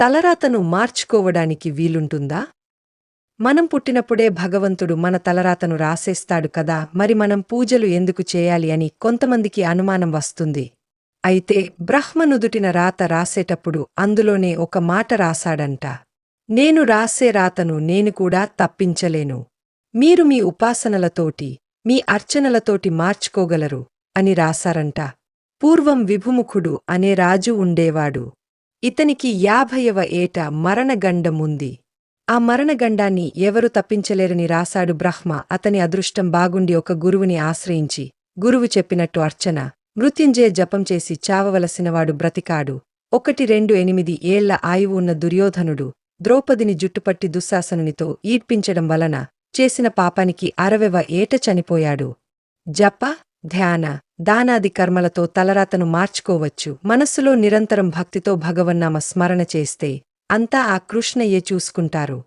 తలరాతను మార్చుకోవడానికి వీలుంటుందా? మనం పుట్టినప్పుడే భగవంతుడు మన తలరాతను రాసేస్తాడు కదా మరి మనం పూజలు ఎందుకు చేయాలి అని కొంతమందికి అనుమానం వస్తుంది. అయితే బ్రహ్మనుదుటిన రాత రాసేటప్పుడు అందులోనే ఒక మాట రాశాడంట. నేను రాసే రాతను నేను కూడా తప్పించలేను. మీరు మీ ఉపాసనలతోటి మీ అర్చనలతోటి మార్చుకోగలరు అని రాశారంట. పూర్వం విభుముఖుడు అనే రాజు ఉండేవాడు. ఇతనికి యాభైవ ఏట మరణగండముంది. ఆ మరణగండాన్ని ఎవరు తప్పించలేరని రాశాడు బ్రహ్మ. అతని అదృష్టం బాగుండి ఒక గురువుని ఆశ్రయించి గురువు చెప్పినట్టు అర్చన మృత్యుంజయ జపం చేసి చావవలసినవాడు బ్రతికాడు. ఒకటి రెండు ఎనిమిది ఏళ్ళ ఆయువు ఉన్న దుర్యోధనుడు ద్రౌపదిని జుట్టుపట్టి దుశ్శాసనునితో ఈడ్పించడం వలన చేసిన పాపానికి అరవెవ ఏట చనిపోయాడు. జప ధ్యాన దానాది కర్మలతో తలరాతను మార్చుకోవచ్చు. మనస్సులో నిరంతరం భక్తితో భగవన్నామ స్మరణ చేస్తే అంతా ఆ కృష్ణయ్యే చూసుకుంటారు.